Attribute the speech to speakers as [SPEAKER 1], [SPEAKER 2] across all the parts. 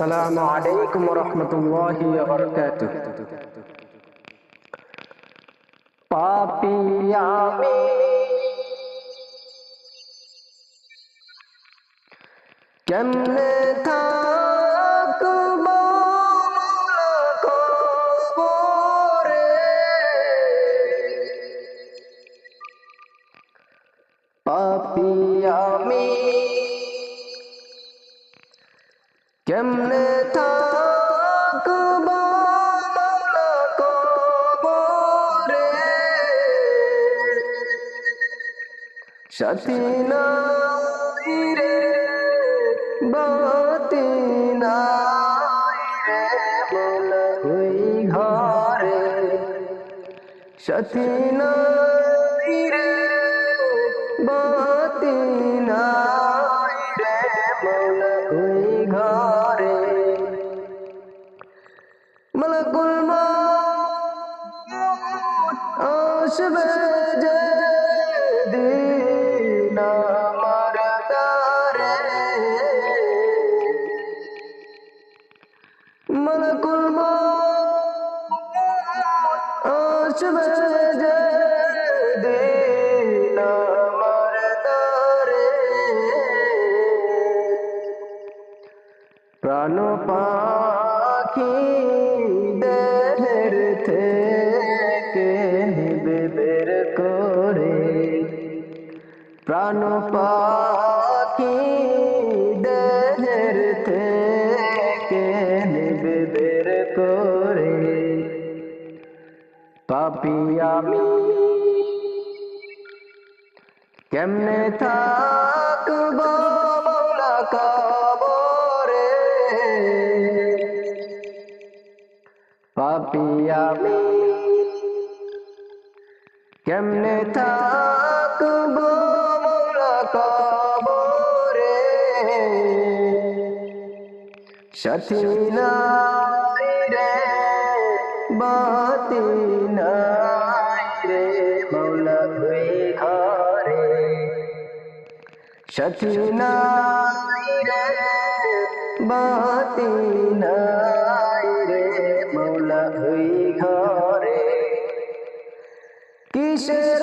[SPEAKER 1] السلام عليكم ورحمة الله وبركاته পাপি আমি কেমনে থাকব কবরে পাপি আমি কেমনে থাকব কবরে? সাথী রে বাতি রে ওই ঘরে। রে मलकुल आश दीना मरता रे मलकुल आश दीना मरता प्राणोपा প্রাণ পাখি দেহের থেকে বের করে। পাপি আমি কেমনে থাকব মৌলা কবরে? পাপি আমি কেমনে থাকব সাথী নাই রে বাতি নাই রে মৌলা ওই ঘরে সাথী নাই রে বাতি নাই রে মৌলা ওই ঘরে কিসের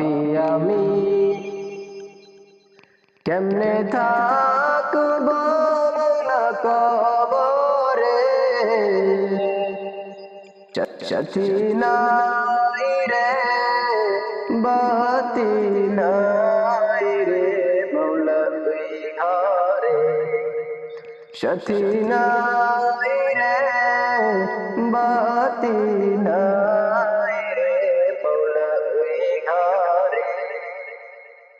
[SPEAKER 1] পাপি আমি কেমনে থাকব না কবরে সাথী নাই রে বাতি নাই রে মৌলা তুই ঘরে সাথী নাই রে বাতি নাই